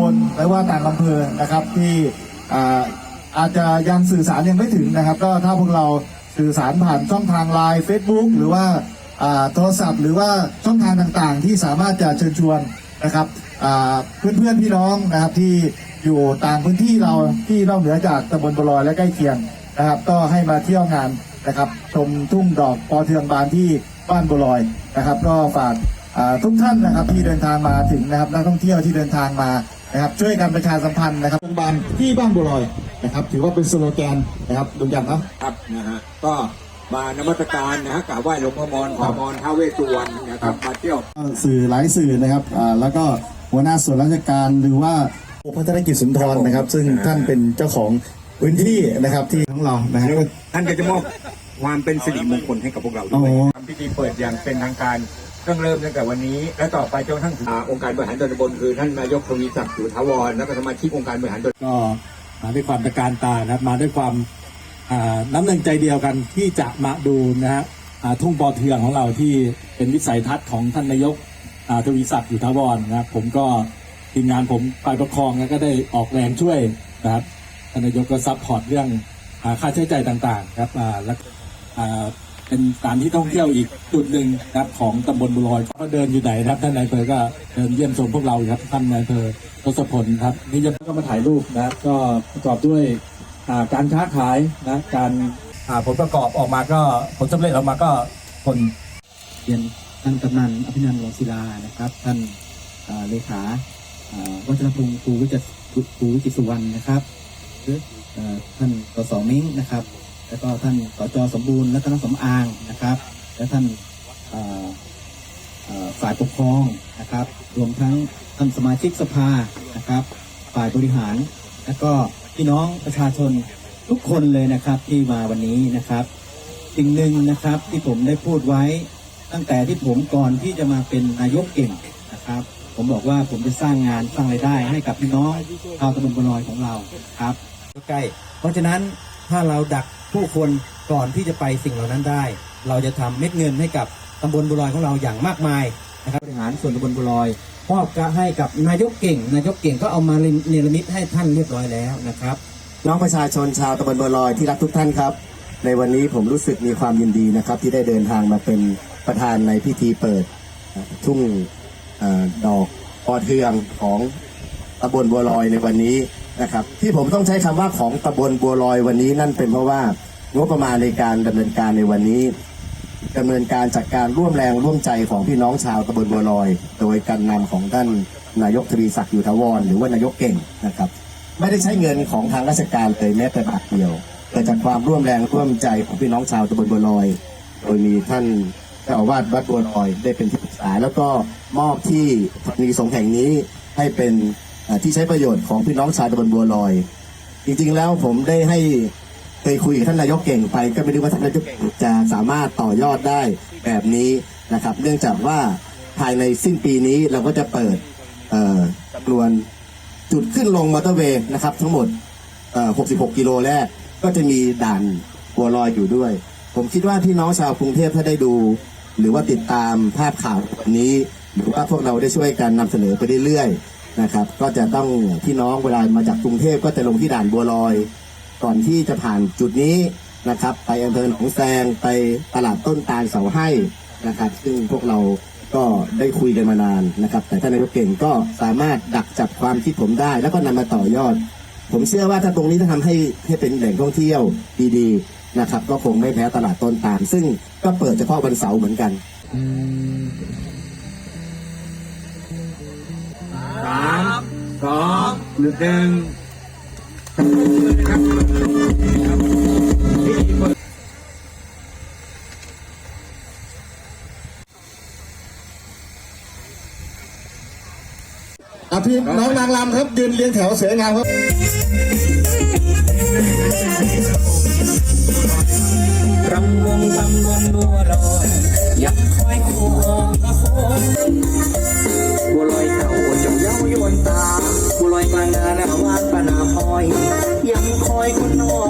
พื้นที่ต่างตำบลหรือว่าต่างอำเภอนะครับที่อาจจะยังสื่อสารยังไม่ถึงนะครับ ก็ถ้าพวกเราสื่อสารผ่านช่องทางไลน์ Facebook หรือว่าโทรศัพท์หรือว่าช่องทางต่างๆ ที่สามารถจะเชิญชวนนะครับอ่าเพื่อนๆพี่น้องนะครับที่อยู่ต่างพื้นที่เราที่นอกเหนือจากตำบลบลอยและใกล้เคียงนะครับ ก็ให้มาเที่ยวงานนะครับ ชมทุ่งดอกปอเทืองบานที่บ้านบลอยนะครับ ก็ฝากทุกท่านนะครับที่เดินทางมาถึงนะครับนักท่องเที่ยวที่เดินทางมา นะครับช่วยกันประชาสัมพันธ์นะครับโรงพยาบาลที่บ้านบัวลอยนะครับ ถือว่าเป็นสโลแกนนะครับลุงยันเนาะครับนะฮะก็มานมัสการนะฮะกราบไหว้หลวงพ่อมรขอพรท้าวเวสสุวรรณนะครับมาเที่ยวสื่อหลายสื่อนะครับอ่าแล้วก็หัวหน้าส่วนราชการหรือว่าพัฒนกิจสุนทรนะครับ ซึ่งท่านเป็นเจ้าของพื้นที่นะครับที่ของเรานะฮะท่านก็จะมอบความเป็นสิริมงคลให้กับพวกเราโอ้ด้วยโหทำพิธีเปิดอย่างเป็นทางการ เริ่มเริ่มตั้งแต่วันนี้ และต่อไปจนกระทั่งถึงอ่าองค์การบริหารส่วนตำบลคือท่านนายกทวีศักดิ์สุทาวรและก็สมาชิกองค์การบริหารส่วนก็มาด้วยความตะการตานะครับมาด้วยความอ่าน้ำหนึ่งใจเดียวกันที่จะมาดูนะฮะอ่าทุ่งปอเทืองของเราที่เป็นวิสัยทัศน์ของท่านนายกอ่าทวีศักดิ์อยู่ทาวรนะครับผมก็ทีมงานผมฝ่ายปกครองก็ได้ออกแรงช่วยนะครับท่านนายกก็ซัพพอร์ตเรื่องอาค่าใช้จ่ายต่างๆครับอ่าและอ่า เป็นการที่ท่องเที่ยวอีกจุดหนึ่งครับของตำบลบุรอยก็เดินอยู่ไหนครับท่านนายอำเภอก็เดินเยี่ยมชมพวกเราครับท่านนายอำเภอทศพลครับนี่จะก็มาถ่ายรูปนะก็ประกอบด้วยการค้าขายนะการผลประกอบออกมาก็ผลสำเร็จออกมาก็คนเรียนท่านกำนันอภินันท์วงศิลานะครับ ท่านเลขาวัชรพงศ์ครูวิจิตรสุวรรณนะครับหรือท่านตสสมิ้งนะครับ แล้วก็ท่านสจสมบูรณ์และท่านสมอางนะครับ และท่านฝ่ายปกครองนะครับ รวมทั้งท่านสมาชิกสภานะครับฝ่ายบริหาร และก็พี่น้องประชาชนทุกคนเลยนะครับที่มาวันนี้นะครับสิ่งหนึ่งนะครับที่ผมได้พูดไว้ ตั้งแต่ที่ผมก่อนที่จะมาเป็นนายกเก่งนะครับ ผมบอกว่าผมจะสร้างงานสร้างรายได้ให้กับพี่น้องชาวตำบลบวลอยของเราครับใกล้เพราะฉะนั้นถ้าเราดัก ผู้คนก่อนที่จะไปสิ่งเหล่านั้นได้ เราจะทำเม็ดเงินให้กับตำบลบัวลอยของเราอย่างมากมายนะครับบริหารส่วนตำบลบัวลอยมอบก็ให้กับนายกเก่ง นายกเก่งก็เอามาเนรมิตให้ท่านเรียบร้อยแล้วนะครับ น้องประชาชนชาวตำบลบัวลอยที่รักทุกท่านครับ ในวันนี้ผมรู้สึกมีความยินดีนะครับ ที่ได้เดินทางมาเป็นประธานในพิธีเปิดทุ่งอดอกปอเทืองของตำบลบัวลอยในวันนี้ นะครับ ที่ผมต้องใช้คำว่าของตำบลบัวลอยวันนี้นั่นเป็นเพราะว่างบประมาณในการดำเนินการในวันนี้ดำเนินการจากการร่วมแรงร่วมใจของพี่น้องชาวตำบลบัวลอย โดยการนำของท่านนายกทวีศักดิ์อยู่ทวรหรือว่านายกเก่งนะครับ ไม่ได้ใช้เงินของทางราชการเลยแม้แต่บาทเดียวเกิดจากความร่วมแรงร่วมใจของพี่น้องชาวตำบลบัวลอย โดยมีท่านเจ้าอาวาสวัดบัวลอยได้เป็นที่ปรึกษาแล้วก็มอบที่ธรณีสงฆ์แห่งนี้ให้เป็น ที่ใช้ประโยชน์ของพี่น้องชาวตำบลบัวลอย จริงๆแล้วผมได้ให้เคยคุยกับท่านนายกเก่งไป ก็ไม่รู้ว่าท่านนายกเก่งจะสามารถต่อยอดได้แบบนี้นะครับ เนื่องจากว่าภายในสิ้นปีนี้เราก็จะเปิดจำนวนจุดขึ้นลงมอเตอร์เวย์นะครับ ทั้งหมด 66 กิโลแรก ก็จะมีด่านบัวลอยอยู่ด้วย ผมคิดว่าพี่น้องชาวกรุงเทพถ้าได้ดู หรือว่าติดตามภาพข่าววันนี้ หรือว่าพวกเราได้ช่วยกันนำเสนอไปเรื่อยๆ นะครับ ก็จะต้องพี่น้องเวลามาจากกรุงเทพก็จะลงที่ด่านบัวลอย ก่อนที่จะผ่านจุดนี้นะครับ ไปอำเภอหนองแซงไปตลาดต้นตาลเสาให้นะครับ ซึ่งพวกเราก็ได้คุยกันมานานนะครับ แต่ท่านนายกเก่งก็สามารถดักจับความคิดผมได้ แล้วก็นำมาต่อยอด ผมเชื่อว่าถ้าตรงนี้ถ้าทำให้ให้เป็นแหล่งท่องเที่ยวดีๆนะครับ ก็คงไม่แพ้ตลาดต้นตาลซึ่งก็เปิดเฉพาะวันเสาร์เหมือนกันส สองหนึ่งหนึ่งอะพี่น้องนางรำครับ ยืนเรียงแถวสวยงามครับรำวงตำบลบัวลอยยังคอยคู่ออกมาโคนบัวลอยเก่าจงเย้ายวนตาบัว ลอยกลางนาหน้าวาดปนาพอย ยังคอยคนนอกมาโคน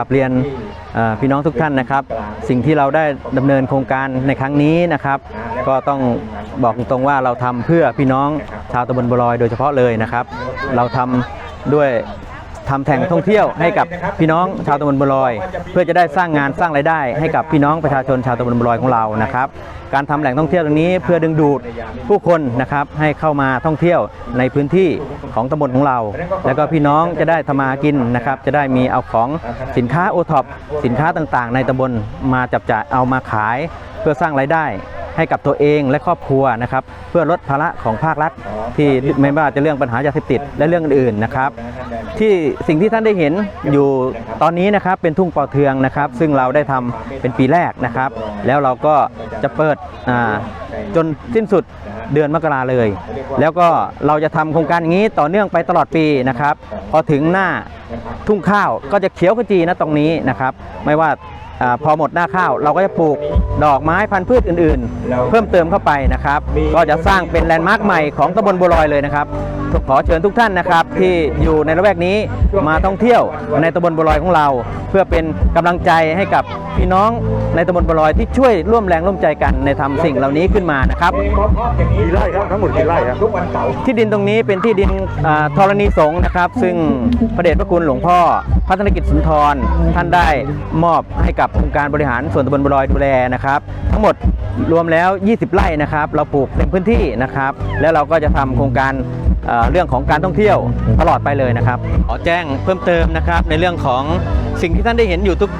ราบเรียนพี่น้องทุกท่านนะครับ สิ่งที่เราได้ดำเนินโครงการในครั้งนี้นะครับ ก็ต้องบอกตรงๆว่าเราทำเพื่อพี่น้องชาวตำบลบัวลอยโดยเฉพาะเลยนะครับ เราทำด้วย ทำแหล่งท่องเที่ยวให้กับพี่น้องชาวตำบลบัวลอย เพื่อจะได้สร้างงานสร้างรายได้ ให้กับพี่น้องประชาชนชาวตำบลบัวลอยของเรานะครับ การทำแหล่งท่องเที่ยวตรงนี้เพื่อดึงดูดผู้คนนะครับให้เข้ามาท่องเที่ยวในพื้นที่ของตำบลของเรา แล้วก็พี่น้องจะได้ทำมาหากินนะครับ จะได้มีเอาของสินค้าโอท็อปสินค้าต่างๆ ในตำบลมาจับจ่ายเอามาขายเพื่อสร้างรายได้ให้กับตัวเองและครอบครัวนะครับ เพื่อลดภาระของภาครัฐที่ไม่ว่าจะเรื่องปัญหายาเสพติดและเรื่องอื่นๆนะครับ ที่สิ่งที่ท่านได้เห็นอยู่ตอนนี้นะครับเป็นทุ่งปอเทืองนะครับ ซึ่งเราได้ทำเป็นปีแรกนะครับ แล้วเราก็จะเปิดจนสิ้นสุดเดือนมกราเลย แล้วก็เราจะทำโครงการอย่างนี้ต่อเนื่องไปตลอดปีนะครับ พอถึงหน้าทุ่งข้าวก็จะเขียวขจีนะตรงนี้นะครับ ไม่ว่า พอหมดหน้าข้าวเราก็จะปลูกดอกไม้พันธุ์พืชอื่นๆ เพิ่มเติมเข้าไปนะครับ ก็จะสร้างเป็นแลนด์มาร์คใหม่ของตำบลบัวลอยเลยนะครับขอเชิญทุกท่านนะครับ ที่อยู่ในละแวกนี้มาท่องเที่ยวในตำบลบัวลอยของเรา เพื่อเป็นกำลังใจให้กับพี่น้องในตำบลบัวลอยที่ช่วยร่วมแรงร่วมใจกันในทำสิ่งเหล่านี้ขึ้นมานะครับกี่ไร่ครับทั้งหมดกี่ไร่ครับทุกวันเสาร์ที่ดินตรงนี้เป็นที่ดินอ่าธรณีสงฆ์นะครับ ซึ่งพระเดชพระคุณหลวงพ่อพัฒนกิจสุนทรท่านได้มอบให้กับองค์การบริหารส่วนตำบลบัวลอยดูแลนะครับทั้งหมดรวมแล้ว 20 ไร่นะครับ เราปลูกเต็มพื้นที่นะครับ แล้วเราก็จะทำโครงการเเรื่องของการท่องเที่ยวตลอดไปเลยนะครับ ขอแจ้งเพิ่มเติมนะครับในเรื่องของสิ่งที่ท่านได้เห็นอยู่ทุก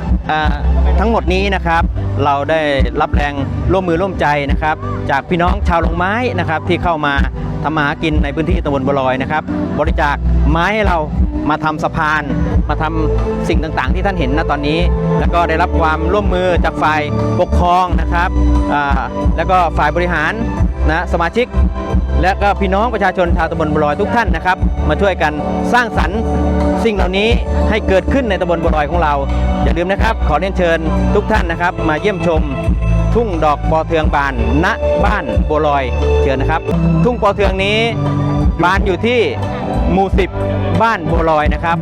ทั้งหมดนี้นะครับ เราได้รับแรงร่วมมือร่วมใจนะครับ จากพี่น้องชาวลงไม้นะครับที่เข้ามา ทำมาหากินในพื้นที่ตำบลบัวลอยนะครับ บริจาคไม้ให้เรามาทำสะพาน มาทำสิ่งต่างๆ ที่ท่านเห็นณตอนนี้ แล้วก็ได้รับความร่วมมือจากฝ่ายปกครองนะครับแล้วก็ฝ่ายบริหารนะสมาชิก และก็พี่น้องประชาชนชาวตำบลบัวลอยทุกท่านนะครับ มาช่วยกันสร้างสรรค์สิ่งเหล่านี้ให้เกิดขึ้นในตำบลบัวลอยของเรา อย่าลืมนะครับ ขอเรียนเชิญทุกท่านนะครับ มาเยี่ยมชม ทุ่งดอกปอเทืองบานณบ้านบัวลอยเชิญนะครับ ทุ่งปอเทืองนี้บานอยู่ที่หมู่สิบบ้านบัวลอยนะครับ